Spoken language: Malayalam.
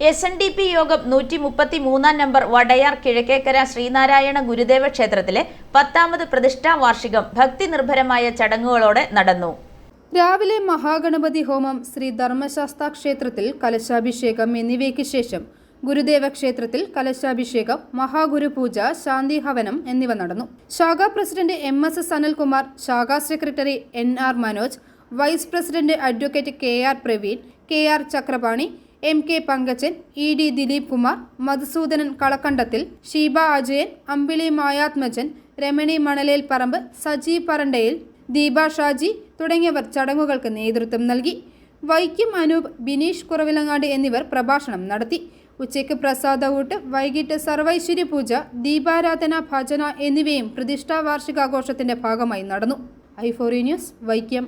എസ് എൻ ഡി പി യോഗം നൂറ്റി മുപ്പത്തി മൂന്നാം നമ്പർ വടയാർ കിഴക്കേക്കര ശ്രീനാരായണ ഗുരുദേവ ക്ഷേത്രത്തിലെ പത്താമത് പ്രതിഷ്ഠാ വാർഷികം ഭക്തി നിർഭരമായ ചടങ്ങുകളോടെ നടന്നു. രാവിലെ മഹാഗണപതി ഹോമം ശ്രീ ധർമ്മശാസ്ത്ര ക്ഷേത്രത്തിൽ കലശാഭിഷേകം എന്നിവയ്ക്ക് ശേഷം ഗുരുദേവ ക്ഷേത്രത്തിൽ കലശാഭിഷേകം മഹാഗുരുപൂജ ശാന്തി ഹവനം എന്നിവ നടന്നു. ശാഖാ president M S S Anilkumar ശാഖാ secretary N R Manoj vice president advocate K R Praveen K R Chakrapani M K Pankajan E D Dileep Kumar Madhusoodanan Kalakkandathil Sheeba Ajayan Ambili Mayathmajan Ramani Manalel പറമ്പ് സജി പറണ്ടയിൽ ദീപ ഷാജി തുടങ്ങിയവർ ചടങ്ങുകൾക്ക് നേതൃത്വം നൽകി. വൈക്കം അനൂപ് ബിനീഷ് കുറവിലങ്ങാട് എന്നിവർ പ്രഭാഷണം നടത്തി. ഉച്ചയ്ക്ക് പ്രസാദ ഊട്ട് വൈകിട്ട് സർവൈശ്വര്യ പൂജ ദീപാരാധന ഭജന എന്നിവയും പ്രതിഷ്ഠാ വാർഷികാഘോഷത്തിന്റെ ഭാഗമായി നടന്നു. ഐഫോറി ന്യൂസ് വൈക്കം.